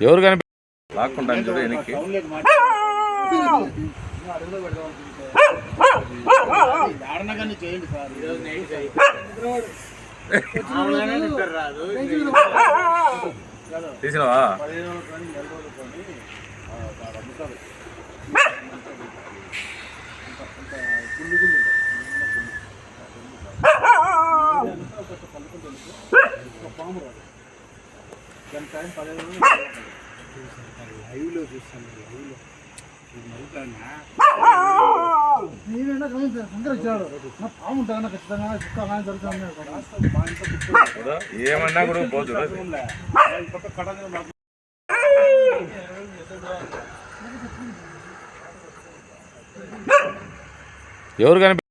ఎవరు కనిపి లాక్కుంటాను చూడు వెనక్కి. చేయండి సార్ తీసినవా? పాము రాదు దాని టైం పదిహేను లైవ్లో చూస్తాను లైవ్లో నేనైనా కానీ శంకర్ వచ్చాడు నా పాము ఉంటాను ఖచ్చితంగా కుక్క కానీ జరుగుతుంది ఏమన్నా కూడా పోదు ఎవరు కనిపి